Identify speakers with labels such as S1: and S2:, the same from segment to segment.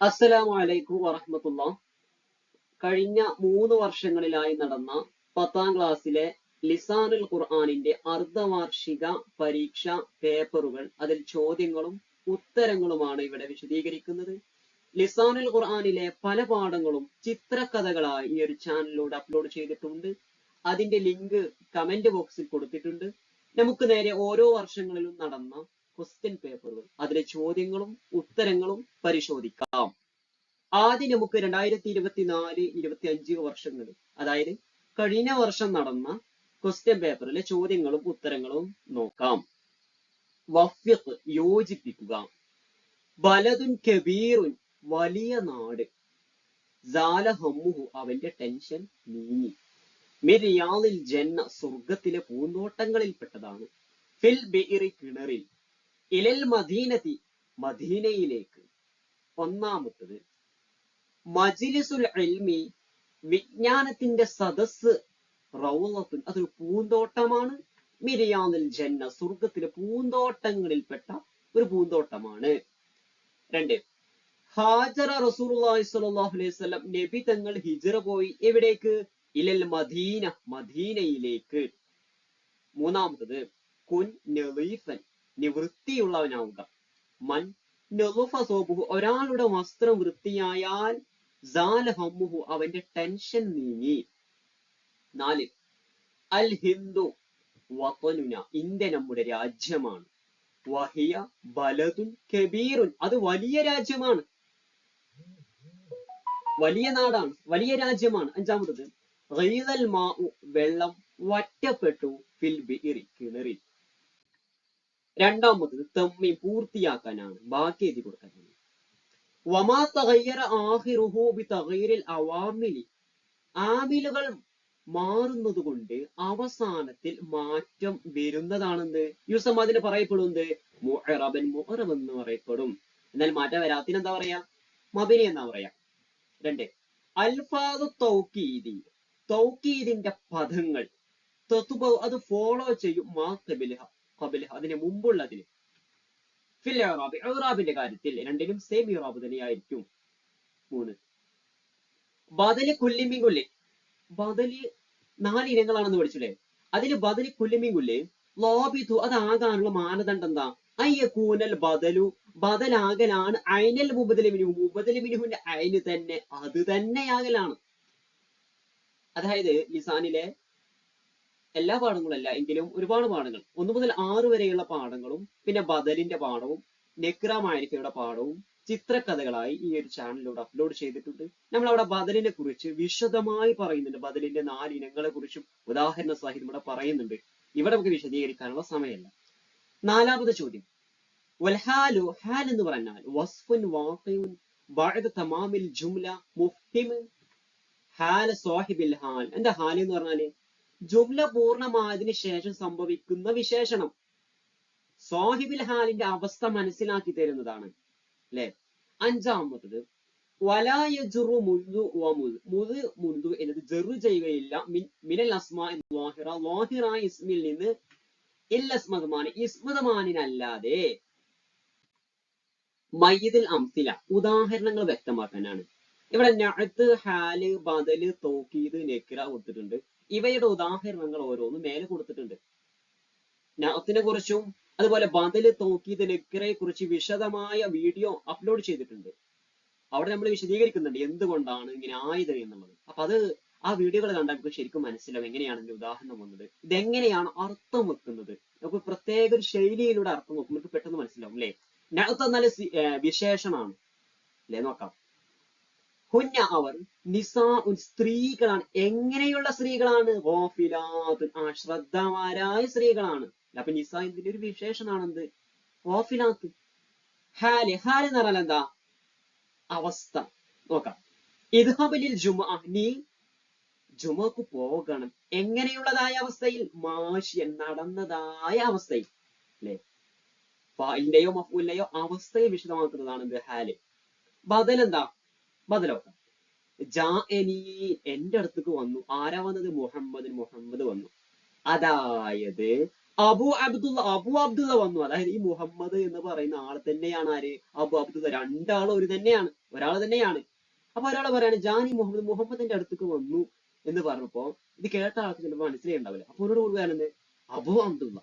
S1: അസ്സലാമു അലൈക്കും വറഹ്മത്തുള്ള. കഴിഞ്ഞ മൂന്ന് വർഷങ്ങളിലായി നടന്ന പത്താം ക്ലാസ്സിലെ ലിസാനുൽ ഖുർആനിന്റെ അർദ്ധവാർഷിക പരീക്ഷ പേപ്പറുകൾ അതിൽ ചോദ്യങ്ങളും ഉത്തരങ്ങളുമാണ് ഇവിടെ വിശദീകരിക്കുന്നത്. ലിസാനുൽ ഖുർആനിലെ പല പാഠങ്ങളും ചിത്രകഥകളായി ഈ ഒരു ചാനലിലൂടെ അപ്ലോഡ് ചെയ്തിട്ടുണ്ട്. അതിന്റെ ലിങ്ക് കമന്റ് ബോക്സിൽ കൊടുത്തിട്ടുണ്ട്. നമുക്ക് നേരെ ഓരോ വർഷങ്ങളിലും നടന്ന ക്വസ്റ്റ്യൻ പേപ്പറുകൾ അതിലെ ചോദ്യങ്ങളും ഉത്തരങ്ങളും പരിശോധിക്കാം. ആദ്യം നമുക്ക് രണ്ടായിരത്തി ഇരുപത്തിനാല് ഇരുപത്തി അഞ്ച് വർഷങ്ങളിൽ അതായത് കഴിഞ്ഞ വർഷം നടന്ന ക്വസ്റ്റ്യൻ പേപ്പറിലെ ചോദ്യങ്ങളും ഉത്തരങ്ങളും നോക്കാം. വഫ്യത്ത് യോജിപ്പിക്കുക. ബലതുൻ കബീറുൻ വലിയ നാട്. അവന്റെ ടെൻഷൻ നീങ്ങി. മിരിയാളിൽ ജന്ന സ്വർഗത്തിലെ പൂന്തോട്ടങ്ങളിൽപ്പെട്ടതാണ്. ഫിൽ ബിഇറി കിണറിൽ ഇലൽ മദീനത്തി മദീനയിലേക്ക്. ഒന്നാമത്തത് മജിലിസുൽ ഇൽമി വിജ്ഞാനത്തിന്റെ സദസ് റൗലത്തുൻ അതൊരു പൂന്തോട്ടമാണ്. മിരിയാനിൽ ജന്ന സ്വർഗത്തിലെ പൂന്തോട്ടങ്ങളിൽപ്പെട്ട ഒരു പൂന്തോട്ടമാണ്. രണ്ട് ഹാജറ റസൂലുള്ളാഹി സ്വല്ലല്ലാഹു അലൈഹി വസല്ലം നബി തങ്ങൾ ഹിജറ പോയി എവിടേക്ക്? ഇലൽ മദീന മദീനയിലേക്ക്. മൂന്നാമത്തത് കുൻ നളീഫൻ നിവൃത്തിയുള്ളവനാവുക. മൻ നളുഫ സോബുഹു ഒരാളുടെ വസ്ത്രം വൃത്തിയായാൽ ഹമ്മുഹു അവന്റെ ടെൻഷൻ നീങ്ങി. നാല് അൽ ഹിന്ദു വതനുന ഇന്ത്യ നമ്മുടെ രാജ്യമാണ്. വഹിയ ബലതുൻ കബീറുൻ അത് വലിയ രാജ്യമാണ്. വലിയ നാടാണ് വലിയ രാജ്യമാണ്. അഞ്ചാമത്തത് വെള്ളം വറ്റപ്പെട്ടു ഫിൽ ബിഇറി കിണറിൽ. രണ്ടാമത്തത് തമ്മി പൂർത്തിയാക്കാനാണ്. ബാക്കി എഴുതി കൊടുക്കാനാണ് വമാ ആഹിറുഹു ആമിലുകൾ മാറുന്നത് കൊണ്ട് അവസാനത്തിൽ മാറ്റം വരുന്നതാണെന്ത് യൂസം അതിന് പറയപ്പെടുന്നത്. മുഹറബൻ മുഹറബ് എന്ന് പറയപ്പെടും. എന്നാൽ മാറ്റം വരാത്തിന് എന്താ പറയാ? മബിനി എന്നാ പറയാ? രണ്ട്. അൽഫാദ് തൗക്കീദി തൗക്കീദിന്റെ പദങ്ങൾ. അത് ഫോളോ ചെയ്യും. മാ കബിലഹ അതിന് മുമ്പുള്ളതിന് ഫിൽ കാര്യത്തിൽ രണ്ടിനും സെയിം ഇറാബ് തന്നെയായിരിക്കും. മൂന്ന്. ബദൽ കുല്ലിമി കുല്ലി. ബദൽ നാല് ഇനങ്ങളാണെന്ന് പഠിച്ചില്ലേ? അതിൽ ബദൽ കുല്ലിമി കുല്ലി ലോബിതു അതാകാനുള്ള മാനദണ്ഡം എന്താ? അയ്യക്കൂനൽ ബദലു ബദലാകലാണ് അയനൽ മുബദലിമിനു മുബദലിമിനുവിന്റെ അയന് തന്നെ അത് തന്നെയാകലാണ്. അതായത് ലിസാനിലെ എല്ലാ പാഠങ്ങളല്ല എങ്കിലും ഒരുപാട് പാഠങ്ങൾ. ഒന്നു മുതൽ ആറ് വരെയുള്ള പാഠങ്ങളും പിന്നെ ബദലിന്റെ പാഠവും നെക്ര മാരിക്കയുടെ പാഠവും ചിത്രകഥകളായി ഈ ഒരു ചാനലിലൂടെ അപ്ലോഡ് ചെയ്തിട്ടുണ്ട്. നമ്മൾ അവിടെ ബദലിനെ കുറിച്ച് വിശദമായി പറയുന്നുണ്ട്. ബദലിന്റെ നാല് ഇനങ്ങളെ കുറിച്ചും ഉദാഹരണ സഹിതം ഇവിടെ പറയുന്നുണ്ട്. ഇവിടെ നമുക്ക് വിശദീകരിക്കാനുള്ള സമയമല്ല. നാലാമത് ചോദ്യം. വൽഹാലു ഹാൽ എന്ന് പറഞ്ഞാൽ വസ്ഫുൻ ബഅദ തമാമിൽ ജുംല മുഫ്ഹിം ഹാൽ സാഹിബിൽ ഹാൽ. എന്താ ഹാൽ എന്ന് പറഞ്ഞാൽ? ജുംല പൂർണമായതിനു ശേഷം സംഭവിക്കുന്ന വിശേഷണം. സാഹിബിൽ ഹാലിന്റെ അവസ്ഥ മനസ്സിലാക്കി തരുന്നതാണ്. അല്ലെ അഞ്ചാമത്തത്. വലായജുറു മുൻതു മുത് മുൻതു എന്നത് ജെറു ചെയ്യുകയില്ല. മിനൽ അസ്മാ വാഹിറ വാഹിറ ഇസ്മിൽ നിന്ന് ഇല്ലസ്മതമാനി ഇസ്മതമാനിനല്ലാതെ മയ്യതിൽ അംസില ഉദാഹരണങ്ങൾ വ്യക്തമാക്കാനാണ്. ഇവിടെ നഅത്ത് ഹാൽ ബദൽ തോക്കീത് നെക്കിറ കൊടുത്തിട്ടുണ്ട്. ഇവയുടെ ഉദാഹരണങ്ങൾ ഓരോന്നും മേലെ കൊടുത്തിട്ടുണ്ട്. നഅത്തിനെ കുറിച്ചും അതുപോലെ ബദൽ തോക്കീത് കുറിച്ച് വിശദമായ വീഡിയോ അപ്ലോഡ് ചെയ്തിട്ടുണ്ട്. അവിടെ നമ്മൾ വിശദീകരിക്കുന്നുണ്ട് എന്തുകൊണ്ടാണ് ഇങ്ങനെ ആയത് എന്നുള്ളത്. അപ്പൊ അത് ആ വീഡിയോകൾ കണ്ടാൽ നമുക്ക് ശരിക്കും മനസ്സിലാവും എങ്ങനെയാണ് ഇതിന്റെ ഉദാഹരണം വന്നത്. ഇതെങ്ങനെയാണ് അർത്ഥം വെക്കുന്നത്? നമുക്ക് പ്രത്യേക ഒരു ശൈലിയിലൂടെ അർത്ഥം വെക്കുമ്പോൾ നമുക്ക് പെട്ടെന്ന് മനസ്സിലാവും അല്ലെ? നഅത്ത് എന്നാൽ വിശേഷണമാണ്. അല്ലെ? നോക്കാം. ഹുന്ന അവർ നിസാ സ്ത്രീകളാണ്. എങ്ങനെയുള്ള സ്ത്രീകളാണ്? ഗോഫിലാത്തുൻ ആ ശ്രദ്ധമാരായ സ്ത്രീകളാണ്. അപ്പൊ നിസാ ഇതിന്റെ ഒരു വിശേഷണാണെന്ത് ഗോഫിലാത്ത്. ഹാൽ ഹാൽ എന്ന് പറഞ്ഞാൽ എന്താ? അവസ്ഥ. നോക്കാം. ഇദ്ഹബലിൽ ജുമ നീ ജുമക്ക് പോകണം. എങ്ങനെയുള്ളതായ അവസ്ഥയിൽ? മാഷിയൻ നടന്നതായ അവസ്ഥയിൽ. അല്ലെ? ഫായിന്റെയോ മഫൂലിന്റെയോ അവസ്ഥയെ വിശദമാക്കുന്നതാണ് എന്ത് ഹാൽ. ബദൽ എന്താ ബദലോക്കാം ജാഅനി എന്റെ അടുത്തേക്ക് വന്നു. ആരാ വന്നത്? മുഹമ്മദ് മുഹമ്മദ് വന്നു. അതായത് അബു അബ്ദുള്ള അബു അബ്ദുള്ള വന്നു. അതായത് ഈ മുഹമ്മദ് എന്ന് പറയുന്ന ആൾ തന്നെയാണ് ആര്? അബു അബ്ദുള്ള. രണ്ടാൾ ഒരു തന്നെയാണ്. ഒരാൾ തന്നെയാണ്. അപ്പൊ ഒരാൾ പറയാണ് ജാനി മുഹമ്മദ് മുഹമ്മദിന്റെ അടുത്തേക്ക് വന്നു എന്ന് പറഞ്ഞപ്പോ ഇത് കേട്ട ആൾക്ക് ചിലപ്പോൾ മനസ്സിലായിണ്ടാവില്ല. അപ്പൊ അവരോട് പറയുന്നത് അബു അബ്ദുള്ള.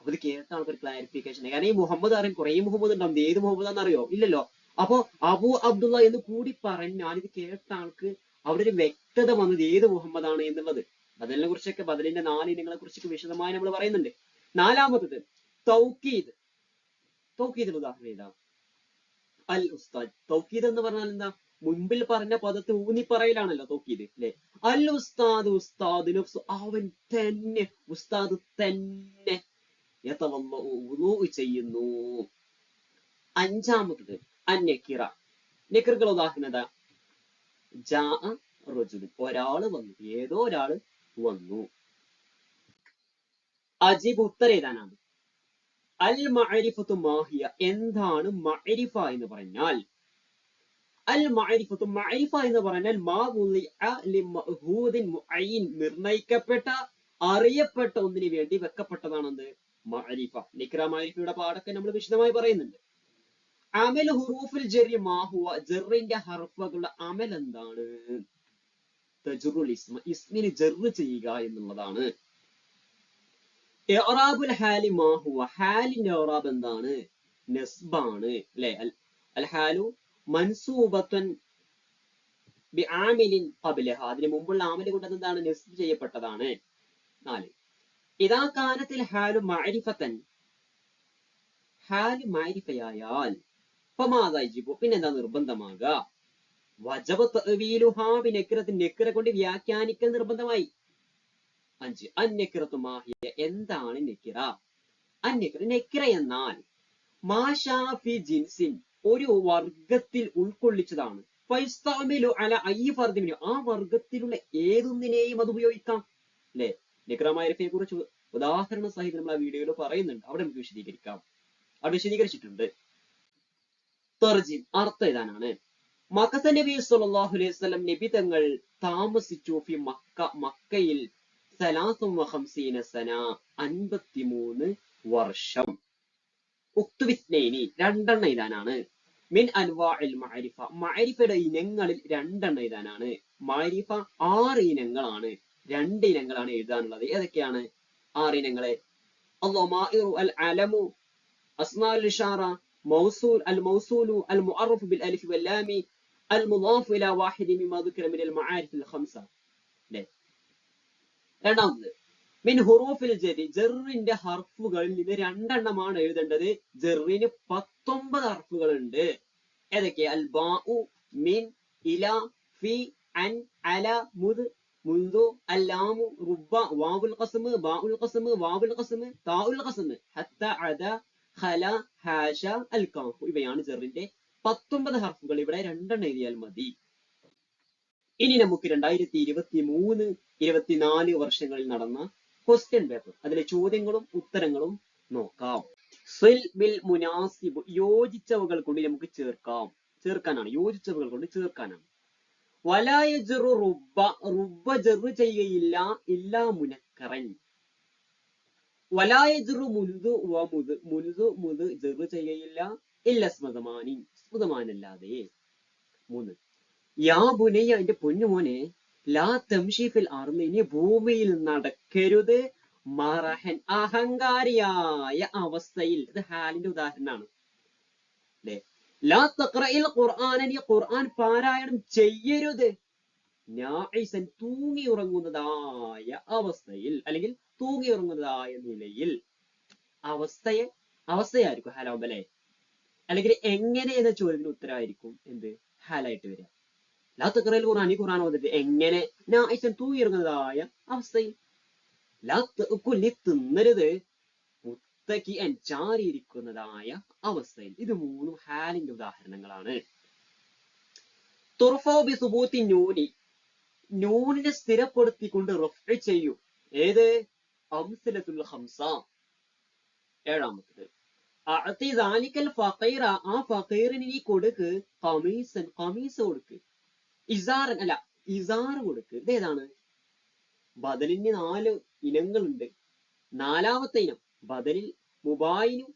S1: അപ്പൊ ഇത് കേട്ട ആൾക്ക് ഒരു ക്ലാരിഫിക്കേഷൻ കാരണം ഈ മുഹമ്മദ് അറിയാൻ കുറെ മുഹമ്മദ് ഉണ്ടാവും ഏത് മുഹമ്മദ് അറിയോ ഇല്ലല്ലോ. അപ്പൊ അബു അബ്ദുള്ള എന്ന് കൂടി പറഞ്ഞ് ഞാനിത് കേട്ട ആൾക്ക് അവിടെ ഒരു വ്യക്തത വന്നത് ഏത് മുഹമ്മദാണ് എന്നുള്ളത്. ബദലിനെ കുറിച്ചൊക്കെ ബദലിന്റെ നാല് ഇനങ്ങളെ കുറിച്ചൊക്കെ വിശദമായി നമ്മൾ പറയുന്നുണ്ട്. നാലാമത്തത് തൗക്കീദ്. ഉദാഹരണം ഏതാ അൽ ഉസ്താദ്. തൗക്കീദ് എന്ന് പറഞ്ഞാൽ എന്താ? മുൻപിൽ പറഞ്ഞ പദത്തെ ഊന്നി പറയലാണല്ലോ തൗക്കീദ് അല്ലെ? അൽ ഉസ്താദ് ഉസ്താദ് അവൻ തന്നെ ഉസ്താദ് തന്നെ. ചെയ്യുന്നു. അഞ്ചാമത്തത് അന്നക്കിറ നിക്കറുകൾ ഉദാഹരണം എന്താ ജാ റജുലുൻ ഒരാൾ വന്നു. ഏതോ ഒരാൾ വന്നു. അജീബ് ഉത്തരം ഏതാനാണ് അൽ മഅരിഫത്തു മാഹിയ. എന്താണ് മഅരിഫ എന്ന് പറഞ്ഞാൽ? അൽ മഅരിഫത്തു മഅരിഫ എന്ന് പറഞ്ഞാൽ നിർണയിക്കപ്പെട്ട അറിയപ്പെട്ട ഒന്നിന് വേണ്ടി വെക്കപ്പെട്ടതാണെന്ത്? മഅരിഫ. നിക്ര മഅരിഫയുടെ പാടൊക്കെ നമ്മൾ വിശദമായി പറയുന്നുണ്ട്. അമൽ ഹുറൂഫിൽ ജെറി മാഹുവ ജെറിന്റെ ഹർഫകളുടെ അമൽ എന്താണ്? തജുറുൽ ഇസ്മ ഇസ്മിന് ജെറ് ചെയ്യുക എന്നുള്ളതാണ്. ഇഅറാബുൽ ഹാലി മാഹുവ ഹാലിന്റെ ഇഅറാബ് എന്താണ്? നസ്ബാണ് അല്ലെ? അൽ ഹാലു മൻസൂബത്തൻ ബി ആമിലിൻ ഖബ്ലഹ. അതിന് മുമ്പുള്ള ആമിൽ കൊണ്ട് എന്താണ്? നസ്ബ് ചെയ്യപ്പെട്ടതാണ്. നാല്. ഇതാ കാനത്തിൽ ഹാലു മഅരിഫത്തൻ ഹാലു മാരിഫയായാൽ ഫമാതായിജിബു പിന്നെന്താ നിർബന്ധമാകുക വജവ തഅവീലുഹാ ബിനക്രത്തിൻ നക്ര കൊണ്ട് വ്യാഖ്യാനിക്കൽ നിർബന്ധമായി. അഞ്ച് അന്നക്കിറത്തു മാഹിയ എന്താണ് നെക്കിറ അന്യക്ര നെക്കിറ എന്നാൽ മാഷാഫി ജിൻസിൻ ഒരു വർഗത്തിൽ ഉൾക്കൊള്ളിച്ചതാണ്. അല ഐ ആ വർഗത്തിലുള്ള ഏതൊന്നിനെയും അത് ഉപയോഗിക്കാം. അല്ലെ? നിക്ര മാരിഫയെ കുറിച്ച് ഉദാഹരണ സഹിതം നമ്മൾ ആ വീഡിയോയിൽ പറയുന്നുണ്ട്. അവിടെ നമുക്ക് വിശദീകരിക്കാം. അവിടെ വിശദീകരിച്ചിട്ടുണ്ട്. തെർജീം അർത്ഥം ഇതാണ് മക്കസ നബി സല്ലാഹു അലൈഹി സ്വലം നബി തങ്ങൾ താമസിച്ചു ഫി മക്ക മക്കയിൽ സലാസും വഹംസീന സന അൻപത്തിമൂന്ന് വർഷം. ഉക്തുവിസ്നേനി രണ്ടെണ്ണ ഇതാനാണ് മിൻ അൻവാഇൽ മാരിഫ മാരിഫയുടെ ഇനങ്ങളിൽ രണ്ടെണ്ണ ഇതാനാണ് മാരിഫ ആറ് ഇനങ്ങളാണ് രണ്ട് ഇനങ്ങളാണ് എഴുതാനുള്ളത്. ഏതൊക്കെയാണ്? ആറ് ഇനങ്ങളെ. അലമു അസ്മാൽ ഇഷാറ موصول الموصول المعرف بالألف واللام المضاف إلى واحد مما ذكر من المعارف الخمسة له. രണ്ടാമത് മിൻ ഹുറൂഫിൽ ജെറി ജെറിന്റെ ഹർഫുകളിൽ നിന്ന് രണ്ടെണ്ണമാണ് എഴുതേണ്ടത് ജെറിന് പത്തൊമ്പത് ഹർഫുകൾ ഉണ്ട് ഏതൊക്കെ അൽ ബാഉ മിൻ ഇല ഫി അൻ അല മുദ് മുൻദു അല്ലാമു റുബ വാവുൽ ഖസ്മ് ബാഉൽ ഖസ്മ് വാവുൽ ഖസ്മ് താഉൽ ഖസ്മ് ഹത്ത അദ ഖല ഹാഷ അൽ കാഫു ഇവയാണ് ജെറിന്റെ പത്തൊമ്പത് ഹർഫുകൾ. ഇവിടെ രണ്ടെണ്ണം എഴുതിയാൽ മതി. ഇനി നമുക്ക് രണ്ടായിരത്തി ഇരുപത്തി മൂന്ന് ഇരുപത്തിനാല് വർഷങ്ങളിൽ നടന്ന ക്വസ്റ്റ്യൻ പേപ്പർ അതിലെ ചോദ്യങ്ങളും ഉത്തരങ്ങളും നോക്കാം. സിൽ ബിൽ മുനാസിബ്. യോജിച്ചവകൾ കൊണ്ട് നമുക്ക് ചേർക്കാം. ചേർക്കാനാണ്. യോജിച്ചവകൾ കൊണ്ട് ചേർക്കാനാണ്. വലായ ജെറു റുബ റുബ ജെറു ചെയ്യുകയില്ല. ഇല്ലാ മുനക്കറൻ. വലായജുറു മുൻതു വ മുത് മുൻതു മുത് ജെറു ചെയ്യുകയില്ല ഇല്ല സ്മതമാനി സ്മതമാനല്ലാതെ മൂന്ന്. യാ ബുനയ്യ എന്റെ പൊന്നുമോനെ ലാ തംഷീഫിൽ അർന്ന് ഇനി ഭൂമിയിൽ നടക്കരുത്. മറഹൻ അഹങ്കാരിയായ അവസ്ഥയിൽ. ഇത് ഹാലിന്റെ ഉദാഹരണമാണ്. അല്ലെ ലാ തക്രയിൽ ഖുർആന ഖുർആൻ പാരായണം ചെയ്യരുത്. തൂങ്ങി ഉറങ്ങുന്നതായ അവസ്ഥയിൽ അല്ലെങ്കിൽ തൂങ്ങി ഉറങ്ങുന്നതായ നിലയിൽ അവസ്ഥയെ അവസ്ഥയായിരിക്കും ഹാലാവുമ്പോ അല്ലെ? അല്ലെങ്കിൽ എങ്ങനെ എന്ന ചോദ്യത്തിന് ഉത്തരമായിരിക്കും എന്ത്? ഹാലായിട്ട് വരിക. ലാ തഖ്റഇൽ ഖുർആൻ ഈ ഖുർആൻ വന്നിട്ട് എങ്ങനെ തൂങ്ങി ഉറങ്ങുന്നതായ അവസ്ഥയിൽ? ലാ തിന്നരുത് മുത്തക്കി ചാരിയിരിക്കുന്നതായ അവസ്ഥയിൽ. ഇത് മൂന്നും ഹാലിന്റെ ഉദാഹരണങ്ങളാണ്. തുർഫോ ബി സുബൂത്തി നൂനി നൂനിനെ സ്ഥിരപ്പെടുത്തിക്കൊണ്ട് റഫ് ചെയ്യൂ. ഏത്? അംസലത്തുൽ ഹംസ ഏഴാമത്തത്. അഅതി ദാലിക്കൽ ഫഖീറ ആ നീ കൊടുക്ക് ഖമീസൻ ഖമീസ് കൊടുക്ക്. ഇസാറൻ അല്ല ഇസാർ കൊടുക്ക്. ഇതേതാണ് ബദലിന് നാല് ഇനങ്ങളുണ്ട്. നാലാമത്തെ ഇനം ബദലിൽ മുബായിനും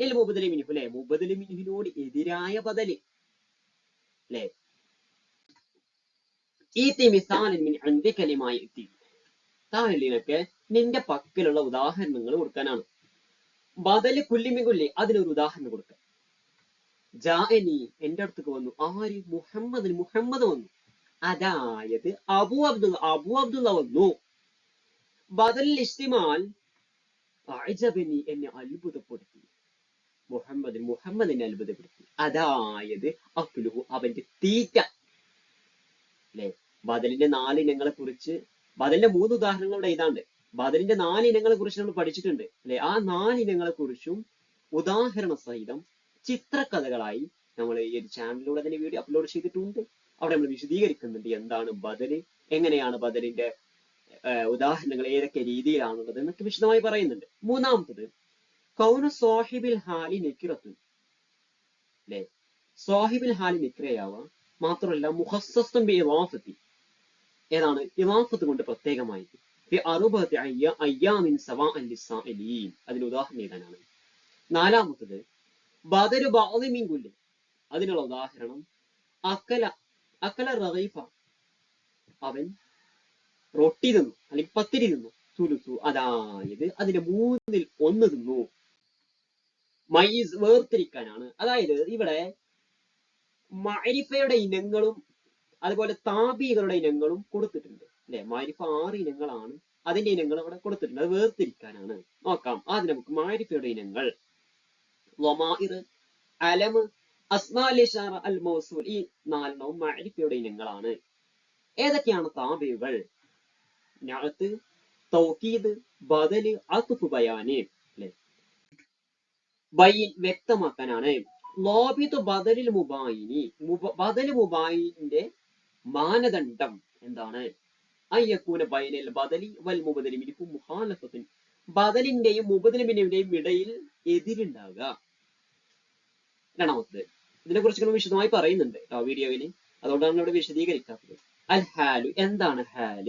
S1: ലിൽ മുബദലി മിനുഹു അല്ലെ മുബദലി മിനുഹിനോട് എതിരായ ബദൽ അല്ലെ ഈത്തി മിസാലിൻ മിൻ അന്തിക്കലിമായി എത്തി. താഴെ നിന്റെ പക്കലുള്ള ഉദാഹരണങ്ങൾ കൊടുക്കാനാണ്. ബദൽ കുല്ലിമി കുല്ലി അതിനൊരു ഉദാഹരണം കൊടുക്കുക ജാഅനി എന്റെ അടുത്തേക്ക് വന്നു. ആര്? മുഹമ്മദ് മുഹമ്മദ് വന്നു. അതായത് അബു അബ്ദുള്ള അബു അബ്ദുള്ള വന്നു. ബദൽ ഇസ്തിമാൽ അഅജബനി എന്നെ അത്ഭുതപ്പെടുത്തി. മുഹമ്മദ് മുഹമ്മദിനെ അത്ഭുതപ്പെടുത്തി. അതായത് അഫ്ലുഹു അവന്റെ തീറ്റ. അല്ലെ? ബദലിന്റെ നാല് ഇനങ്ങളെ കുറിച്ച് ബദലിന്റെ മൂന്ന് ഉദാഹരണങ്ങളുടെ ഇതാണ്ട് ബദലിന്റെ നാല് ഇനങ്ങളെ കുറിച്ച് നമ്മൾ പഠിച്ചിട്ടുണ്ട്. അല്ലെ? ആ നാല് ഇനങ്ങളെ കുറിച്ചും ഉദാഹരണ സഹിതം ചിത്രകഥകളായി നമ്മൾ ഈ ഒരു ചാനലിലൂടെ തന്നെ വീഡിയോ അപ്ലോഡ് ചെയ്തിട്ടുണ്ട്. അവിടെ നമ്മൾ വിശദീകരിക്കുന്നുണ്ട് എന്താണ് ബദൽ എങ്ങനെയാണ് ബദലിന്റെ ഉദാഹരണങ്ങൾ ഏതൊക്കെ രീതിയിലാണുള്ളത് എന്നൊക്കെ വിശദമായി പറയുന്നുണ്ട്. മൂന്നാമത്തത് കൗന സോഹിബിൽ ഹാലി നിക്കിറത്തു അല്ലെ? സോഹിബിൽ ഹാലി നിക്രയാവാം. മാത്രമല്ല മുഹസ്സസ്തും ബി ഇവാഫത്തി ഏതാണ്? ഇവാഫത്ത് കൊണ്ട് പ്രത്യേകമായിട്ട്. അതിന് ഉദാഹരണം എഴുതാനാണ്. നാലാമത്തത് ബദരു ബാദിമിൻ കുല്ലി. അതിനുള്ള ഉദാഹരണം അക്കല അക്കല റഹീഫ അവൻ റൊട്ടി തിന്നു അല്ലെങ്കിൽ പത്തിരി തിന്നു തുലുത്തു അതായത് അതിന്റെ മൂന്നിൽ ഒന്ന് തിന്നു. മൈസ് വേർതിരിക്കാനാണ്. അതായത് ഇവിടെ മരിഫയുടെ ഇനങ്ങളും അതുപോലെ താബികളുടെ ഇനങ്ങളും കൊടുത്തിട്ടുണ്ട്. അല്ലെ? മാരിഫ ആറ് ഇനങ്ങളാണ്. അതിന്റെ ഇനങ്ങൾ അവിടെ കൊടുത്തിട്ടുണ്ട്. അത് വേർതിരിക്കാനാണ്. നോക്കാം. ആദ്യം നമുക്ക് മാരിഫയുടെ ഇനങ്ങൾ. അലമ് മൗസൂൽ. ഈ നാലെണ്ണവും മാരിഫയുടെ ഇനങ്ങളാണ്. ഏതൊക്കെയാണ് താബികൾ ഞാത്ത് തൗക്കീദ് ബദൽ അത്ഫ് ബയാന്. അല്ലെ? ബൈൻ വ്യക്തമാക്കാനാണ്. ലോബിത്ത് ബദലിൽ മുബായിനി ബദൽ മുബായിന്റെ മാനദണ്ഡം എന്താണ്? അയ്യക്കൂന ബൈനൽ ബദലി വൽ മുബദലി. മിനിഹു മുഹാലഫത്തിൻ ബദലിന്റെയും മുബദലിമിന്റെയും ഇടയിൽ എതിരുണ്ടാവുക. രണ്ടാമത്തത് ഇതിനെ കുറിച്ച് വിശദമായി പറയുന്നുണ്ട് ആ വീഡിയോയിൽ അതുകൊണ്ടാണ് ഇവിടെ വിശദീകരിക്കാത്തത്. അൽ ഹാലു എന്താണ് ഹാൽ?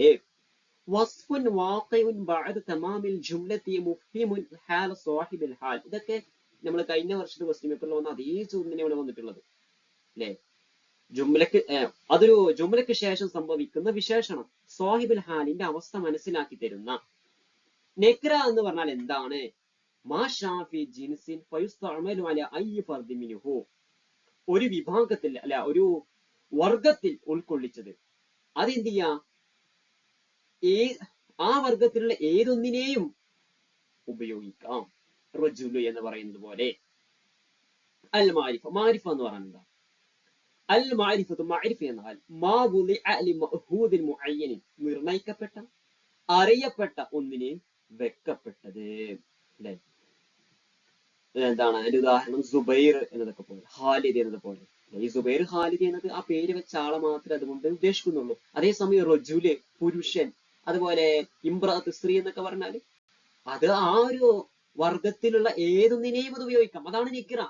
S1: വസ്ഫുൻ വാഖിഉൻ ബഅദ തമാമിൽ ജുംലത്തി മുഫ്ഹിമുൻ ഹാല സാഹിബിൽ ഹാൽ. ഇതൊക്കെ നമ്മൾ കഴിഞ്ഞ വർഷത്തെ ക്വസ്റ്റ്യൻ പേപ്പറിൽ വന്ന അതേ ചോദ്യം തന്നെയാണ് വന്നിട്ടുള്ളത്. അല്ലേ ജുംലക്ക് അതൊരു ജുംലക്ക് ശേഷം സംഭവിക്കുന്ന വിശേഷണം. സാഹിബുൽ ഹാലിന്റെ അവസ്ഥ മനസ്സിലാക്കി തരുന്ന നെക്ര എന്ന് പറഞ്ഞാൽ എന്താണ്? ഒരു വിഭാഗത്തിൽ അല്ല ഒരു വർഗത്തിൽ ഉൾക്കൊള്ളിച്ചത്. അതെന്ത് ചെയ്യാ? ഏ ആ വർഗത്തിലുള്ള ഏതൊന്നിനെയും ഉപയോഗിക്കാം. റജുലു എന്ന് പറയുന്നത് പോലെ. അൽ മാരിഫ മാരിഫ എന്ന് പറഞ്ഞാൽ എന്താ? അൽ മാരിഫത്ത് മാരിഫ എന്നാൽ മാ വുളിഅ ലി മഅഹൂദിൻ മുഅയ്യനിൻ നിർണയിക്കപ്പെട്ട അറിയപ്പെട്ട ഒന്നിനെ വെക്കപ്പെട്ടത്. അല്ലെ? എന്താണ് അതിന്റെ ഉദാഹരണം സുബൈർ എന്നതൊക്കെ പോലെ ഹാലിദ് എന്നത് പോലെ. ഈ സുബൈർ ഹാലിദ് എന്നത് ആ പേര് വെച്ച ആളെ മാത്രമേ അതുകൊണ്ട് ഉദ്ദേശിക്കുന്നുള്ളൂ. അതേസമയം റജുൽ പുരുഷൻ അതുപോലെ ഇമ്രാത്ത് സ്ത്രീ എന്നൊക്കെ പറഞ്ഞാൽ അത് ആ ഒരു വർഗത്തിലുള്ള ഏതൊന്നിനെയും അത് ഉപയോഗിക്കാം. അതാണ് നിക്കിറ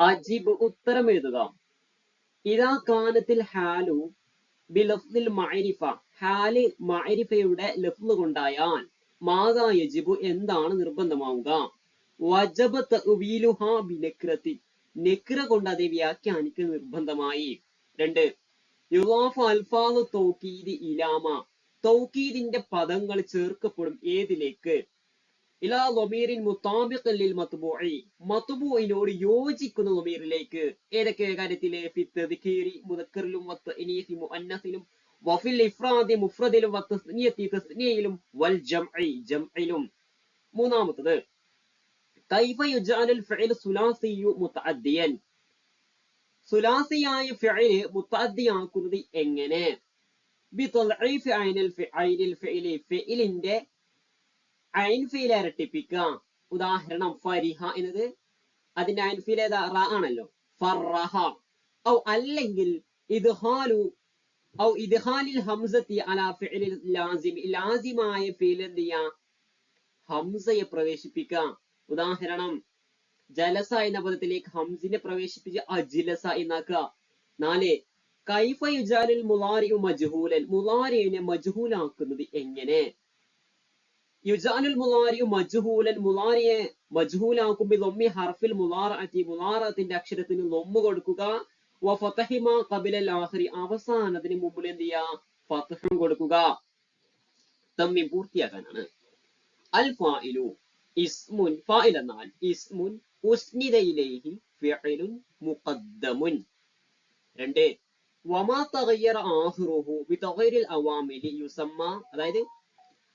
S1: അജിബ് ഉത്തരം എഴുതുക. ഇതാ കാലത്തിൽ ഹാലു ബിലഫ്ദിൽ മഅരിഫ. ഹാൽ മഅരിഫയുടെ ലഫ്ല് കൊണ്ടായാൽ മാതാ യജിബു എന്താണ് നിർബന്ധമാവുക? വജബ തഅ്വീലുഹാ ബിനക്രതി നക്ര കൊണ്ട് അതേ വ്യാഖ്യാനിക്കൽ നിർബന്ധമായി. രണ്ട് യുവാഫ് അൽഫാദ് തൗക്കീദ് ഇലാമ. തൗക്കീദിന്റെ പദങ്ങൾ ചേർക്കപ്പെടും ഏതിലേക്ക്? ഇലാ ലൊമീറിൻ മുത്താബിഖൻ ലിൽ മത്ബൂഇ മത്ബൂഇനോട് യോജിക്കുന്ന ലൊമീറിലേക്ക് ഏതൊക്കെ കാര്യത്തിലെ ഫി തദ്കീരി മുദക്കറിലും വത്തനീസി മുഅന്നസിലും വഫിൽ ഇഫ്രാദി മുഫ്രദിലും വത്തസ്നിയത്തി തസ്നിയയിലും വൽ ജംഇ ജംഇലും. മൂന്നാമത്തത് കൈഫ യുജഅലുൽ ഫിഅൽ സുലാസിയു മുതഅദ്ദിയൻ സുലാസിയായ ഫിഅൽ മുതഅദ്ദിയാക്കുന്നത് എങ്ങനെ? ബിതൽഈഫ് ഐനിൽ ഫിഅലിൽ ഫിഅലി ഫിഅലിന്റെ ഐൻ ഫീൽ ഇരട്ടിപ്പിക്കുക ഉദാഹരണം ഫരിഹ എന്നത് അതിന്റെ അയൻഫീൽ ഫീൽ ഏതാ? റ ആണല്ലോ. ഫറഹ. ഔ അല്ലെങ്കിൽ ഇദ്ഹാലു ഔ ഇദ്ഹാലിൽ ഹംസത്തി അലാ ഫിഅലിൽ ലാസിം ലാസിമായ ഫീൽ എന്ത് ചെയ്യാ? ഹംസയെ പ്രവേശിപ്പിക്കുക ഉദാഹരണം ജലസ എന്ന പദത്തിലേക്ക് ഹംസിനെ പ്രവേശിപ്പിച്ച് അജിലസ എന്നാക്കുക. നാല് കൈഫ യുജാലിൽ മുലാരിഉ മജ്ഹൂലൻ. മുലാരിനെ മജ്ഹൂലാക്കുന്നത് എങ്ങനെ? യുജാനുൽ മുലാരിയും മജ്ഹൂലൻ മുലാരിയെ മജ്ഹൂലാക്കുമ്പോൾ ലൊമ്മി ഹർഫിൽ മുലാറഅത്തി മുലാറത്തിന്റെ അക്ഷരത്തിന് ലൊമ്മ് കൊടുക്കുക. വ ഫതഹിമ ഖബിലൽ ആഖിരി. അവസാനത്തിന് മുമ്പിൽ എന്ത് ചെയ്യാ ഫതഹം കൊടുക്കുക. തമ്മി പൂർത്തിയാക്കാനാണ്. അൽ ഫായിലു ഇസ്മുൻ ഫായിൽ എന്നാൽ ഇസ്മുൻ ഉസ്നിദയിലേഹി ഫിഅലുൻ മുഖദ്ദമുൻ. രണ്ട്. വമാ തഗയ്യറ ആഹ്റുഹു ബിതഗൈരിൽ അവാമിലി യുസമ്മ. അതായത്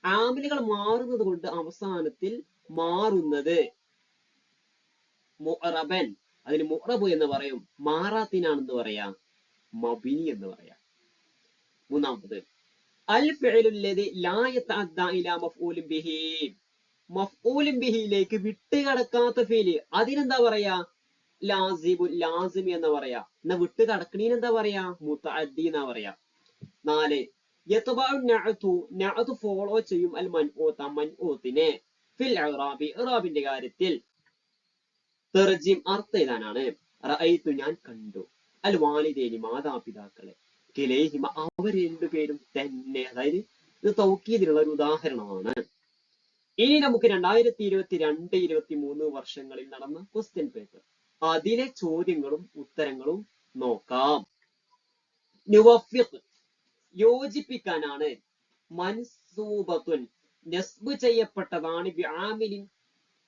S1: ആമിലുകൾ മാറുന്നത് കൊണ്ട് അവസാനത്തിൽ മാറുന്നത്. മുറബൻ അതിന് മുഅറബ് എന്ന് പറയും. മാറാത്തിനാണെന്ന് പറയാം. മബിനി എന്ന് പറയാം. മൂന്നാമത് ലാ ബിഹി. ബിഹിയിലേക്ക് വിട്ടുകടക്കാത്ത ഫീൽ അതിനെന്താ പറയാ? ലാസിബു ലാസിമി എന്ന് പറയാ. എന്നാ വിട്ടുകടക്കണീനെന്താ പറയാ? മുത്തഅദ്ദി എന്നാ പറയാ. നാല് നഅതു ഫോളോ ചെയ്യും അൽ മൻഊത്ത മൻഊത്തിനെ ഫിൽ ഇറാബി ഇറാബിന്റെ കാര്യത്തിൽ തെർജിം അർത്ഥം ഇതാനാണ് റഅയ്തു ഞാൻ കണ്ടു. അൽ വാലിദേനി മാതാപിതാക്കളെ. കിലേഹിമ അവർ രണ്ടുപേരും തന്നെ. അതായത് ഇത് തൗക്കീദിനുള്ള ഒരു ഉദാഹരണമാണ്. ഇനി നമുക്ക് രണ്ടായിരത്തി ഇരുപത്തി രണ്ട് ഇരുപത്തി മൂന്ന് വർഷങ്ങളിൽ നടന്ന ക്വസ്റ്റ്യൻ പേപ്പർ അതിലെ ചോദ്യങ്ങളും ഉത്തരങ്ങളും നോക്കാം. നുവഫിഖ്. യോജിപ്പിക്കാനാണ്. മൻസൂബത്തുൻ നസ്ബ് ചെയ്യപ്പെട്ടതാണ് ആമിലിൻ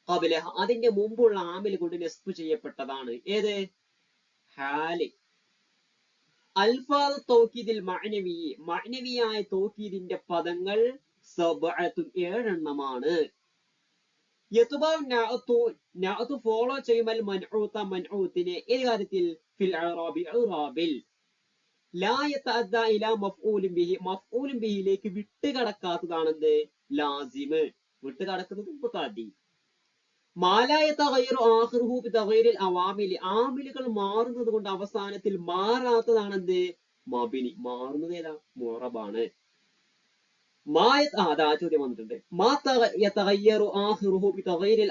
S1: ഖബലഹ അതിന്റെ മുമ്പുള്ള ആമിൽ കൊണ്ട് നസ്ബ് ചെയ്യപ്പെട്ടതാണ്. ഏത്? ഹാൽ. അൽഫാദ് തൗക്കീദിൽ മഅനവി. മഅനവിയായ തൗക്കീദിന്റെ പദങ്ങൾ സബഅത്തുൻ ഏഴെണ്ണമാണ്. ഫോളോ ചെയ്യുമ്പോൾ മൻഊത്ത മൻഊത്തിനെ. ഏത് കാര്യത്തിൽ? ഫിൽ അറാബി ഇറാബിൽ ലാ യതഅദ്ദ ഇലാ മഫ്ഊലിൻ ബിഹി മഫ്ഊലിൻ ബിഹിയിലേക്ക് വിട്ടുകടക്കാത്തതാണെന്ത്? ലാസിമ്. വിട്ടുകടക്കുന്നത് മുത്താദി മാലായ തകയറു ആഹ്റുഹു തകയറിൽ അവാമിലി ആമിലുകൾ മാറുന്നത് കൊണ്ട് അവസാനത്തിൽ മാറാത്തതാണെന്ത്? മബിനി. മാറുന്നത് ഏതാ? മുറബാണ്. ചോദ്യം വന്നിട്ടുണ്ട്.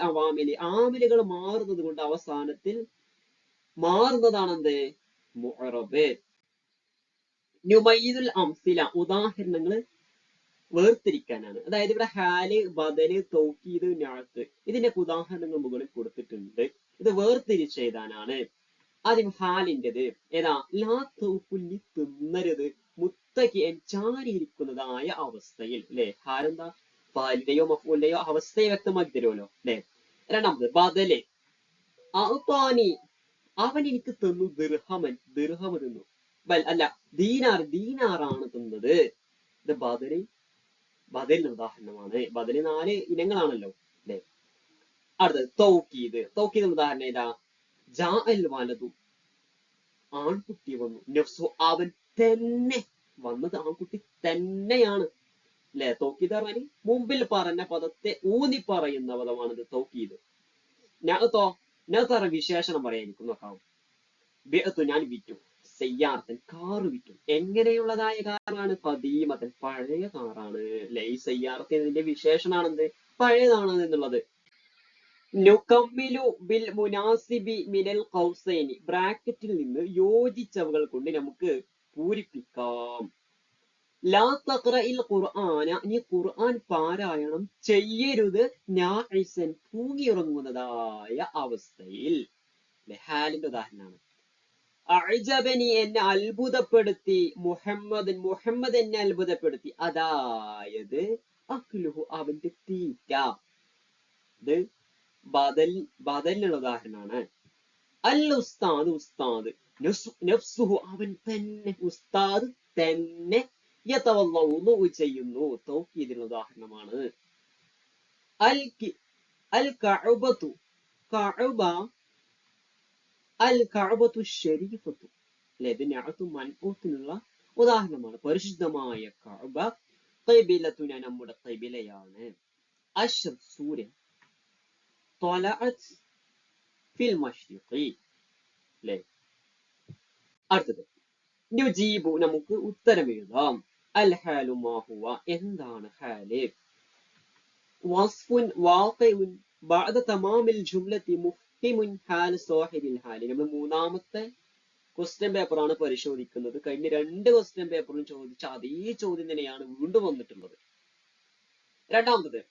S1: അവാമിലി ആമിലുകൾ മാറുന്നത് കൊണ്ട് അവസാനത്തിൽ മാറുന്നതാണെന്ത്? മുഅറബ് നുമയ്യിദുൽ അംസില ഉദാഹരണങ്ങൾ വേർതിരിക്കാനാണ്. അതായത് ഇവിടെ ഹാൽ ബദൽ തൗക്കീദ് ഞാത്ത് ഇതിന്റെ ഉദാഹരണങ്ങൾ മുകളിൽ കൊടുത്തിട്ടുണ്ട്. ഇത് വേർതിരിച്ച് എഴുതാനാണ് ആദ്യം ഹാലിന്റെത്. ഏതാ? ലാ തൗക്കുല്ലി തിന്നരുത്. മുത്തക്കി ചാരിയിരിക്കുന്നതായ അവസ്ഥയിൽ. അല്ലെ? ഹാലെന്താ? പാലിന്റെയോ മഫൂലിന്റെയോ അവസ്ഥയെ വ്യക്തമാക്കി തരുമല്ലോ അല്ലെ? രണ്ടാമത് ബദൽ. അവൻ എനിക്ക് തന്നു ദിർഹമൻ. ദിർഹമ തന്നു. അല്ല ദീനാർ ദീനാറാണ് തന്നത്. ഇത് ബദൽ ബദലിന് ഉദാഹരണമാണ്. ബദലി നാല് ഇനങ്ങളാണല്ലോ അല്ലെ? അടുത്തത് തൗക്കീദ്. തൗക്കീദ് ഉദാഹരണം ഏതാ? ജാ അൽ വലതു ആൺകുട്ടി വന്നു. നഫ്സു അവൻ തന്നെ വന്നത് ആൺകുട്ടി തന്നെയാണ്. അല്ലെ? തൗക്കീദ് പറഞ്ഞാൽ മുമ്പിൽ പറഞ്ഞ പദത്തെ ഊന്നി പറയുന്ന പദമാണിത് തൗക്കീദ്. ഞാത്തോ ഞാത്തറ വിശേഷണം പറയായിരിക്കും നോക്കാം. ബിഅത്തു ഞാൻ വിറ്റു. സയ്യാർത്തൻ കാറ് വിറ്റു എങ്ങനെയുള്ളതായ കാറാണ്? പതീമത്തൻ പഴയ കാറാണ്. ലൈ ഈ സയ്യാർത്തൻ ഇതിന്റെ വിശേഷണാണെന്ത്? പഴയതാണ് എന്നുള്ളത്. ബിൽ മുനാസിബി മിനൽ കൗസൈനി ബ്രാക്കറ്റിൽ നിന്ന് യോജിച്ചവകൾ കൊണ്ട് നമുക്ക് പൂരിപ്പിക്കാം. ലാ തഖ്റഇൽ ഖുർആന. നീ ഖുർആൻ പാരായണം ചെയ്യരുത്. നാഇസൻ തൂങ്ങിയുറങ്ങുന്നതായ അവസ്ഥയിൽ. ഹാലിന്റെ ഉദാഹരണമാണ്. അഅജബനി എന്നെ അത്ഭുതപ്പെടുത്തി മുഹമ്മദ് മുഹമ്മദ് എന്നെ അത്ഭുതപ്പെടുത്തി. അതായത് അഖ്ലുഹു അവന്റെ തീറ്റ. ഇത് ബദൽ ബദലിനുള്ള ഉദാഹരണമാണ്. അൽ ഉസ്താദ്. ഉസ്താദ് നഫ്സുഹു അവൻ തന്നെ ഉസ്താദ് തന്നെ ചെയ്യുന്നു. തൗക്കീദിനുള്ള ഉദാഹരണമാണ്. അൽ അൽ കഅബത്തു കഅബ അൽ കഅബത്തു ഷരീഫത്തു അല്ലെ ഇത് നഅത്തു മൻഊത്തിനുള്ള ഉദാഹരണമാണ് പരിശുദ്ധമായ കഅബ ഖിബിലത്തുന നമ്മുടെ ഖിബിലയാണ് അശ്ർ സൂര്യൻ طلعت ഫിൽ മഷ്രിഖി അല്ലെ അടുത്തത് നുജീബു നമുക്ക് ഉത്തരം എഴുതാം അൽ ഹാലു മാഹുവ എന്താണ് ഹാല് വസ്ഫുൻ വാഖിഉൻ ബഅദ തമാമിൽ ജുംലത്തി മുഫ്ഹിമുൻ ഹാൽ സാഹിബിൽ ഹാലി നമ്മൾ മൂന്നാമത്തെ ക്വസ്റ്റ്യൻ പേപ്പറാണ് പരിശോധിക്കുന്നത്. കഴിഞ്ഞ രണ്ട് ക്വസ്റ്റ്യൻ പേപ്പറും ചോദിച്ച അതേ ചോദ്യം തന്നെയാണ് വീണ്ടും വന്നിട്ടുള്ളത്. രണ്ടാമത്തത്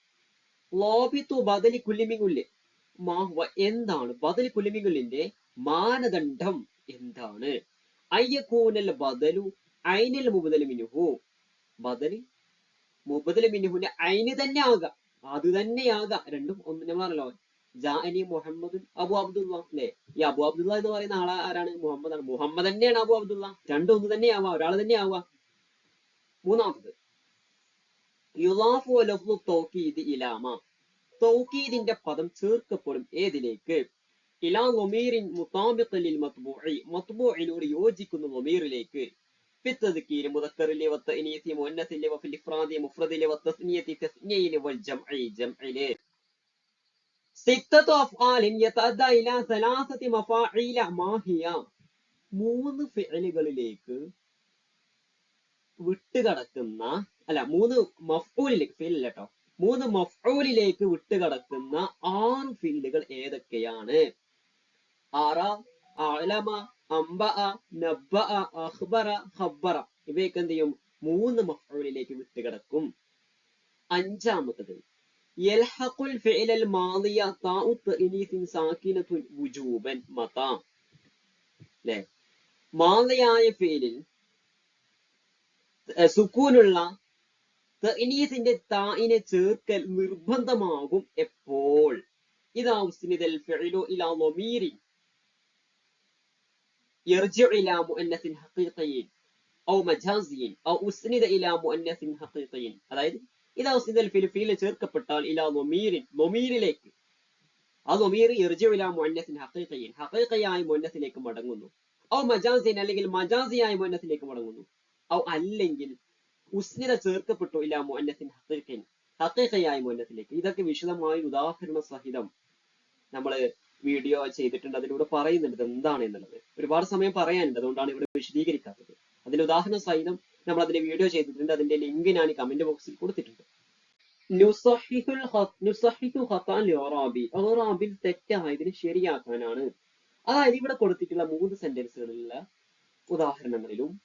S1: ലോബിത്തു ബദലി കുല്ലിമിങ്ങുല്ല് മാഹുവ എന്താണ്? ബദലി കുല്ലിമിങ്ങുല്ലിന്റെ മാനദണ്ഡം എന്താണ്? അയ്യക്കൂനൽ ബദലു ഐനിൽ മുബദൽ മിനുഹു. ബദലി മുബദൽ മിനുഹുന്റെ ഐന് തന്നെ ആകാം. അത് തന്നെയാകാം രണ്ടും ഒന്നിനെ പറഞ്ഞല്ലോ ജാഅനി മുഹമ്മദുൻ അബു അബ്ദുള്ള അല്ലേ ഈ അബു അബ്ദുള്ള എന്ന് പറയുന്ന ആളെ ആരാണ് മുഹമ്മദ് ആണ് മുഹമ്മദ് തന്നെയാണ് അബു അബ്ദുള്ള രണ്ടും ഒന്ന് തന്നെയാവാം ഒരാൾ തന്നെയാവാം മൂന്നാമത് യുലാഫു ലഫ്ലു തൗക്കീദ് ഇലാമ തൗക്കീദിന്റെ പദം ചേർക്കപ്പെടും ഏതിലേക്ക് ഇലാ ലൊമീറിൻ മുതാബിഖലിൽ മത്ബൂഇ മത്ബൂഇനോട് യോജിക്കുന്ന ലൊമീറിലേക്ക് في التذكير مذكر لي والتأنيث مؤنث لي وفي الإفراد مفرد لي والتثنية تثنية لي والجمع جمع لي സലാസതി മഫാഇല മാഹിയ മൂന്ന് ഫിഅലുകളിലേക്ക് വിട്ടുകടക്കുന്ന അല്ല മൂന്ന് മഫ്ഊലിലേക്ക് ഫിഅൽ മൂന്ന് മഫ്ഊലിലേക്ക് വിട്ടുകടക്കുന്ന ആറ് ഫീലുകൾ ഏതൊക്കെയാണ്? ആറ ആലമ അംബ നബ്ബ അഹ്ബറ ഹബ്ബറ ഇവയൊക്കെ എന്ത് ചെയ്യും? മൂന്ന് മഫ്ഊലിലേക്ക് വിട്ടുകിടക്കും. അഞ്ചാമത്തത് യൽഹഖുൽ ഫിഅലൽ മാദിയ താഉ തഅനീസിൻ സാകിനത്തുൻ വുജൂബൻ മതാ ല്ലേ മാദിയായ ഫിഅലിൽ ഏർ സുക്കൂനുള്ള തഅനീസിന്റെ തായിനെ ചേർക്കൽ നിർബന്ധമാകും എപ്പോൾ ഇതാ ഉസ്നിദൽ ഫിഅലു ഇലാ ളമീരി يرجع إلى مؤنث حقيقي أو مجازي أو أسند إلى مؤنث حقيقي അതായത് ഇതാ ഉസ്നിദൽ ഫീൽ ചേർക്കപ്പെട്ടാൽ ഇലാ നൊമീരിൻ നൊമീരിലേക്ക് ആ നൊമീർ ഇർജു ഇലാ ഹക്കീഖയിൻ ഹഖീഖിയൻ. ഹഖീഖിയായ മുഅന്നസിലേക്ക് മടങ്ങുന്നു. ഔ മജാസിൻ അല്ലെങ്കിൽ മജാസിയായ മുഅന്നസിലേക്ക് മടങ്ങുന്നു. ഔ അല്ലെങ്കിൽ ഉസ്നിദ ചേർക്കപ്പെട്ടു ഇലാ മുഅന്നസിൻ ഹക്കീഖയിൻ ഹഖീഖിയായ മുഅന്നസിലേക്ക്. ഇതൊക്കെ വിശദമായി ഉദാഹരണ സഹിതം നമ്മൾ വീഡിയോ ചെയ്തിട്ടുണ്ട്. അതിലൂടെ പറയുന്നുണ്ട് എന്താണ് എന്നുള്ളത്. ഒരുപാട് സമയം പറയാനുണ്ട്. അതുകൊണ്ടാണ് ഇവിടെ വിശദീകരിക്കാത്തത്. അതിന്റെ ഉദാഹരണ സഹിതം നമ്മൾ അതിന്റെ വീഡിയോ ചെയ്തിട്ടുണ്ട്. അതിന്റെ ലിങ്ക് ഞാൻ കമന്റ് ബോക്സിൽ കൊടുത്തിട്ടുണ്ട്. നുസഹിഹു ലിറാബി ഇറാബിൽ തെറ്റായതിന് ശരിയാക്കാനാണ്. അതായത് ഇവിടെ കൊടുത്തിട്ടുള്ള മൂന്ന് സെന്റൻസുകളിലുള്ള ഉദാഹരണങ്ങളിലും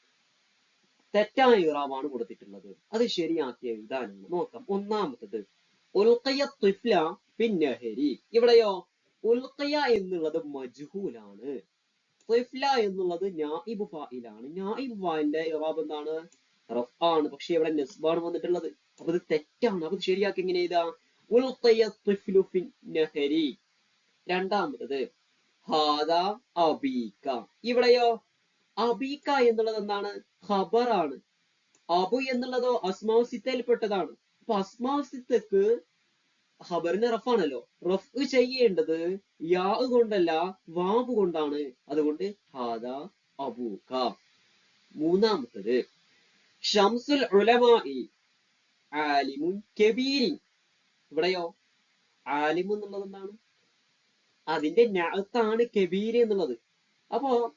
S1: തെറ്റായ ഇറാബാണ് കൊടുത്തിട്ടുള്ളത്. അത് ശരിയാക്കിയ എഴുതാനാണ് നോക്കാം. ഒന്നാമത്തത് ഉൽക്കയ തുഫ്ല പിന്നഹരി ഇവിടെയോ? ഉൽക്കയ എന്നുള്ളത് മജ്ഹൂലാണ്. തുഫ്ല എന്നുള്ളത് നായിബ് ഫായിലാണ്. നായിബ് ഇറാബ് എന്താണ്? റഫ് ആണ് പക്ഷെ ഇവിടെ നസ്ബാണ് വന്നിട്ടുള്ളത്. അപ്പൊ തെറ്റാണ്. അപ്പൊ ശരിയാക്കി എങ്ങനെ ചെയ്താ പിന്നഹരി രണ്ടാമത്തത് ഹാദ ഇവിടെയോ? അബീക എന്നുള്ളത് എന്താണ്? ഖബറാണ്. അബു എന്നുള്ളതോ അസ്മാസിത്തയിൽപ്പെട്ടതാണ് അപ്പൊ അസ്മാസിത്തക്ക് ഖബറിന് റഫാണല്ലോ. റഫ് ചെയ്യേണ്ടത് യാ കൊണ്ടല്ല വാബ് കൊണ്ടാണ്. അതുകൊണ്ട് ഹാദ അബൂക്ക മൂന്നാമത്തത് ഷംസുൽ ആലിമുൻ കബീരിൻ ഇവിടെയോ? ആലിമു എന്നുള്ളത് എന്താണ്? അതിന്റെ ഞാത്താണ് കബീർ എന്നുള്ളത്. അപ്പോ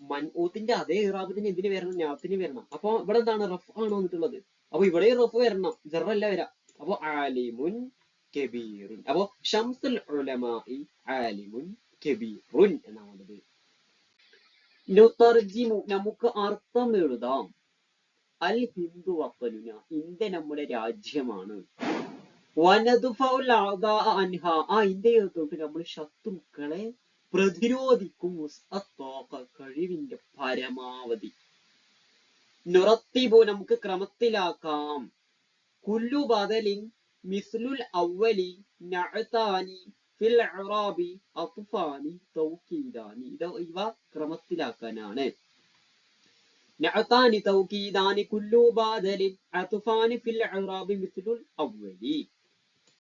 S1: മൻഊത്തിന്റെ അതേ ഇറാബത്തിന് എന്തിന് വരണം? ഞാത്തിന് വരണം. അപ്പൊ ഇവിടെ എന്താണ് റഫ് ആണ് വന്നിട്ടുള്ളത്. അപ്പൊ ഇവിടെ റഫ് വരണം. ജറല്ല വരാം. അപ്പൊ ആലിമുൻ കബീറുൻ. അപ്പൊ ഷംസുൽ ഉലമായി ആലിമുൻ കബീറുൻ എന്നാണ് വന്നത് നുതർജിമു നമുക്ക് അർത്ഥം എഴുതാം. അൽ ഹിന്ദു വത്തലുന ഇന്ത്യ നമ്മുടെ രാജ്യമാണ്. അൻഹ ആ ഇന്ത്യയെ തൊട്ട് നമ്മൾ ശത്രുക്കളെ പ്രതിരോധിക്കും. കഴിവിന്റെ പരമാവധി. നുറത്തിബു നമുക്ക് ക്രമത്തിലാക്കാം. കുല്ലു ബദലിൻ മിസ്ലുൽ അവലി നഅതാനി ഫിൽ അറാബി അഫ്ഫാനി തൗക്കീദാനി ഇവ ക്രമത്തിലാക്കാനാണ്. നഅതാനി തൗക്കീദാനി കുല്ലു ബദലിൻ അത്ഫാനി ഫിൽ ഇറാബി മിസ്ലുൽ അവലി